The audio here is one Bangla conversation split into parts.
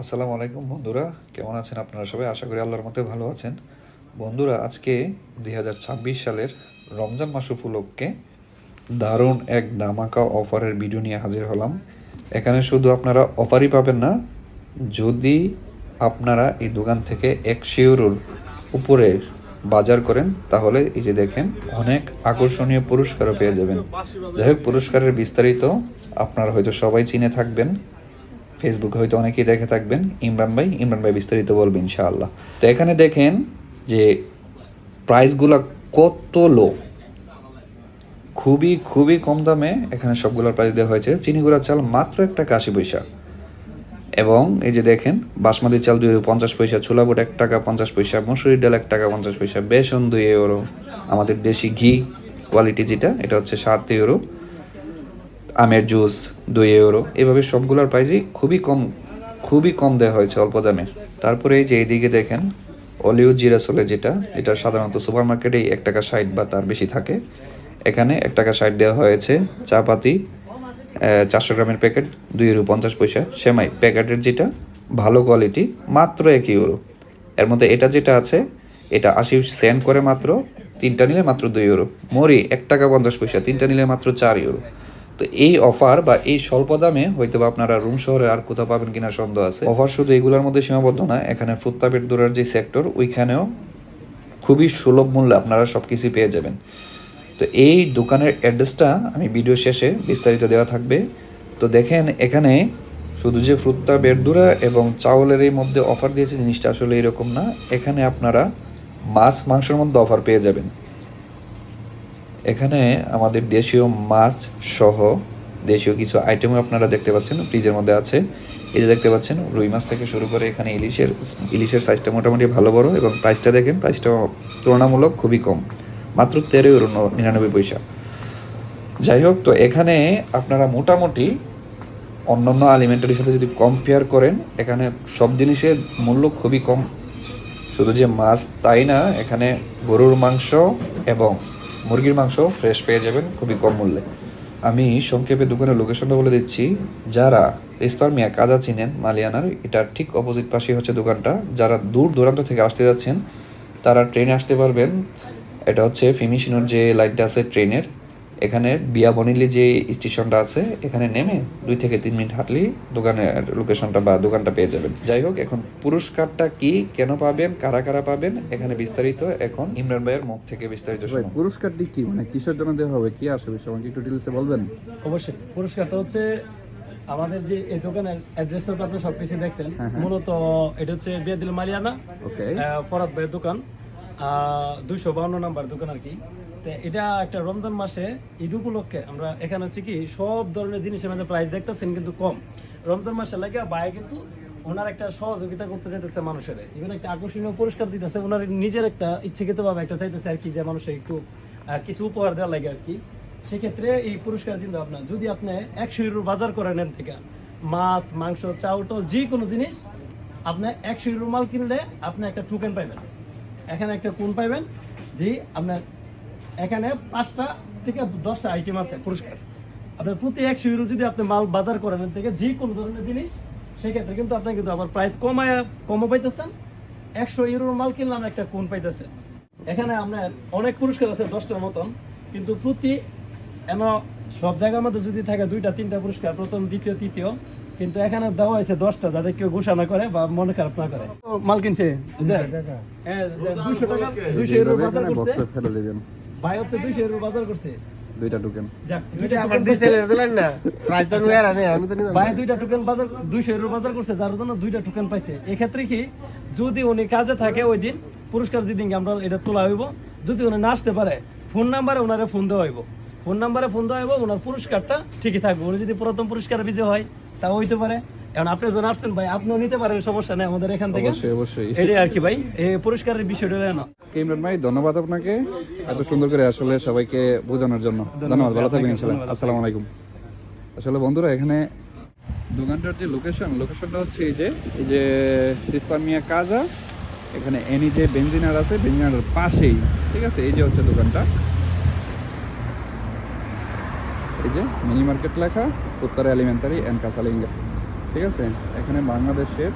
আসসালামু আলাইকুম বন্ধুরা, কেমন আছেন আপনারা সবাই? আশা করি আল্লাহর মতে ভালো আছেন। বন্ধুরা, আজকে দু হাজার ছাব্বিশ সালের রমজান মাস উপলক্ষে দারুণ এক দামাকা অফারের ভিডিও নিয়ে হাজির হলাম। এখানে শুধু আপনারা অফারই পাবেন না, যদি আপনারা এই দোকান থেকে একশো ইউরোর উপরে বাজার করেন, তাহলে এই যে দেখেন, অনেক আকর্ষণীয় পুরস্কারও পেয়ে যাবেন। যাই হোক, পুরস্কারের বিস্তারিত আপনারা হয়তো সবাই চিনে থাকবেন। ফেসবুকে হয়তো অনেকেই দেখে থাকবেন, ইমরান ভাই ইমরান ভাই বিস্তারিত বলবেন ইনশাআল্লাহ। তো এখানে দেখেন যে প্রাইসগুলো কত লো খুবই খুবই কম দামে এখানে সবগুলোর প্রাইস দেওয়া হয়েছে। চিনি গুঁড়ার চাল মাত্র এক টাকা আশি পয়সা। এবং এই যে দেখেন, বাসমতি চাল দুই পঞ্চাশ পয়সা, ছোলা বুট এক টাকা পঞ্চাশ পয়সা, মসুরির ডাল এক টাকা পঞ্চাশ পয়সা, বেসন দুই ইউরো আমাদের দেশি ঘি কোয়ালিটি যেটা, এটা হচ্ছে সাত ইউরো আমের জুস, দুই ইউরো এভাবে সবগুলোর প্রাইসই খুবই কম খুবই কম দেওয়া হয়েছে অল্প দামে। তারপরে এই যে এইদিকে দেখেন অলিউ জিরাসলে যেটা, এটা সাধারণত সুপার মার্কেটেই এক টাকা ষাট বা তার বেশি থাকে। এখানে এক টাকা ষাট দেওয়া হয়েছে চা পাতি চারশো গ্রামের প্যাকেট, দুই ইউরো পঞ্চাশ পয়সা। সেমাই প্যাকেটের যেটা, ভালো কোয়ালিটি মাত্র এক ইউরো এর মধ্যে এটা যেটা আছে, এটা আশি সেন্ট করে মাত্র, তিনটা নিলে মাত্র দুই ইউরো মরি এক টাকা পঞ্চাশ পয়সা, তিনটা নিলে মাত্র চার ইউরো তো এই অফার বা এই স্বল্প দামে হয়তো আপনারা রুম শহরে আর কোথাও পাবেন কিনা সন্দেহ আছে। অফার শুধু এগুলোর মধ্যে সীমাবদ্ধ না, এখানে ফুত্তাপের দূরের যে সেক্টর, ওইখানেও খুবই সুলভ মূল্যে আপনারা সব কিছুই পেয়ে যাবেন। তো এই দোকানের অ্যাড্রেসটা আমি ভিডিও শেষে বিস্তারিত দেওয়া থাকবে। তো দেখেন, এখানে শুধু যে ফ্রুত্তা বেরদুরা এবং চাউলের এই মধ্যে অফার দিয়েছে, জিনিসটা আসলে এরকম না। এখানে আপনারা মাছ, মাংসের মধ্যে অফার পেয়ে যাবেন। এখানে আমাদের দেশীয় মাছ সহ দেশীয় কিছু আইটেমও আপনারা দেখতে পাচ্ছেন ফ্রিজের মধ্যে আছে। এই যে দেখতে পাচ্ছেন, রুই মাছ থেকে শুরু করে এখানে ইলিশের ইলিশের সাইজটা মোটামুটি ভালো বড় এবং প্রাইসটা দেখেন প্রাইসটা তুলনামূলক খুবই কম, মাত্র তেরো ইউরো নিরানব্বই পয়সা। যাই হোক, তো এখানে আপনারা মোটামুটি অন্যান্য আলিমেন্টারির সাথে যদি কম্পেয়ার করেন, এখানে সব জিনিসের মূল্য খুবই কম। শুধু যে মাছ তাই না, এখানে গরুর মাংস এবং মুরগির মাংস ফ্রেশ পেয়ে যাবেন খুবই কম মূল্যে। আমি সংক্ষেপে দোকানের লোকেশনটা বলে দিচ্ছি। যারা রেসপারমিয়া কাজা চিনেন, মালিয়ানার এটার ঠিক অপোজিট পাশেই হচ্ছে দোকানটা। যারা দূর দূরান্ত থেকে আসতে যাচ্ছেন, তারা ট্রেনে আসতে পারবেন। এটা হচ্ছে ফিমিশিনোর যে লাইনটা আছে ট্রেনের এখানে বিয়া বনিলি যে স্টেশনটা আছে এখানে নেমে দুই থেকে তিন মিনিট হাঁটলেই দোকানের লোকেশনটা বা দোকানটা পেয়ে যাবেন। যাই হোক এখন পুরস্কারটা কি কেন পাবেন কারা কারা পাবেন এখানে বিস্তারিত এখন ইমরান ভাইয়ের মুখ থেকে বিস্তারিত শুনুন। পুরস্কারটি কি? মানে কিসের জন্য দেওয়া হবে? কি আসবে? আমাকে একটু ডিটেলসে বলবেন? অবশ্যই। পুরস্কারটা হচ্ছে আমাদের যে এই দোকানের অ্যাড্রেসটা তো আপনি সবকিছু দেখছেন। মূলত এটা হচ্ছে বিয়াদিল মালিয়ানা ফরাদ ভাইয়ের দোকান। দুইশো বাউন্ন নাম্বার দোকান আর কি। তো এটা একটা রমজান মাসে, ঈদ উপলক্ষে আমরা এখানে হচ্ছে কি সব ধরনের জিনিসের মধ্যে প্রাইস দেখতেছেন কিন্তু কম। রমজান মাসে লাগে ভাই কিন্তু ওনার একটা সহযোগিতা করতে চাইতেছে মানুষের। ইভেন একটা আকর্ষণীয় পুরস্কার দিতেছে, ওনার নিজের একটা ইচ্ছাকৃত ভাবে একটা চাইতেছে আর কি যে মানুষের একটু কিছু উপহার দেওয়া লাগে আর কি। সেক্ষেত্রে এই পুরস্কার চিন্তা ভাবনা যদি আপনি একশো ইউরো বাজার করে নেন থেকে, মাছ, মাংস, চাউল, টাউল যে কোনো জিনিস, আপনি একশো ইউরো মাল কিনলে আপনি একটা টোকেন পাইবেন। এখানে একটা কোন পাইবেন? যে আপনার এখানে পাঁচটা থেকে দশটা আইটেম আছে পুরস্কার। আপনার প্রতি একশো ইউরো যদি আপনি মাল বাজার করেন থেকে যে কোনো ধরনের জিনিস, সেক্ষেত্রে কিন্তু আপনি কিন্তু আবার প্রাইস কমায় কমও পাইতেছেন। একশো ইউরোর মাল কিনলাম, একটা কোন পাইতেছেন? এখানে আপনার অনেক পুরস্কার আছে দশটার মতন, কিন্তু প্রতি, এন, সব জায়গার মধ্যে যদি থাকে দুইটা, তিনটা পুরস্কার, প্রথম, দ্বিতীয়, তৃতীয় কিন্তু এখানে দেওয়া হয়েছে দশটা যাতে কেউ ঘোষণা করে বা মনে খারাপ না করে। মাল কিনছে? হ্যাঁ দুইশো টাকা দুইশো ইউরো বাজার করছে। বক্সে ফেলে দিবেন ভাই হচ্ছে দুইশো ইউরো বাজার করছে। দুইটা টোকেন দুইটা আমার দুই ছেলে দিলেন না। প্রাইস তো নুয়ারা নেই আমি তো নিলাম ভাই দুইটা টোকেন বাজার দুইশো ইউরো বাজার করছে যার জন্য দুইটা টোকেন পাইছে। এক্ষেত্রে কি যদি উনি কাজে থাকে ওই দিন পুরস্কার যেদিন আমরা এটা তোলা হইব যদি উনি না আসতে পারে ফোন নাম্বারে ওনারে ফোন দেওয়া হইব। ফোন নাম্বারে ফোন দেওয়া হইব ওনার পুরস্কারটা ঠিকই থাকবে। উনি যদি প্রথম পুরস্কার বিজয় হয় তা হইতে পারে। এখন আপনি যখন আসছেন ভাই আপনিও নিতে পারেন সমস্যা নেই আমাদের এখান থেকে। অবশ্যই অবশ্যই। এটাই আর কি ভাই এই পুরস্কারের বিষয়টা হলো না ইমরান ভাই ধন্যবাদ আপনাকে এত সুন্দর করে আসলে সবাইকে বোঝানোর জন্য। ধন্যবাদ ভালো থাকবেন ইনশাল্লাহ। আসসালামু আলাইকুম। আসলে বন্ধুরা এখানে দোকানটার যে লোকেশন লোকেশনটা হচ্ছে এই যে এই যে রিসপারমিয়া কাজা এখানে এনি যে বেঞ্জিনার আছে বেঞ্জিনারের পাশেই। ঠিক আছে? এই যে হচ্ছে দোকানটা। এই যে মিনি মার্কেট লেখা, উত্তরে এলিমেন্টারি অ্যান্ড কাসালিঙ্গা ঠিক আছে? এখানে বাংলাদেশের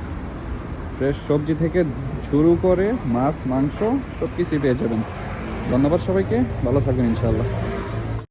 ফ্রেশ সবজি থেকে শুরু করে মাছ, মাংস সব কিছুই পেয়ে যাবেন। ধন্যবাদ সবাইকে, ভালো থাকবেন ইনশাআল্লাহ।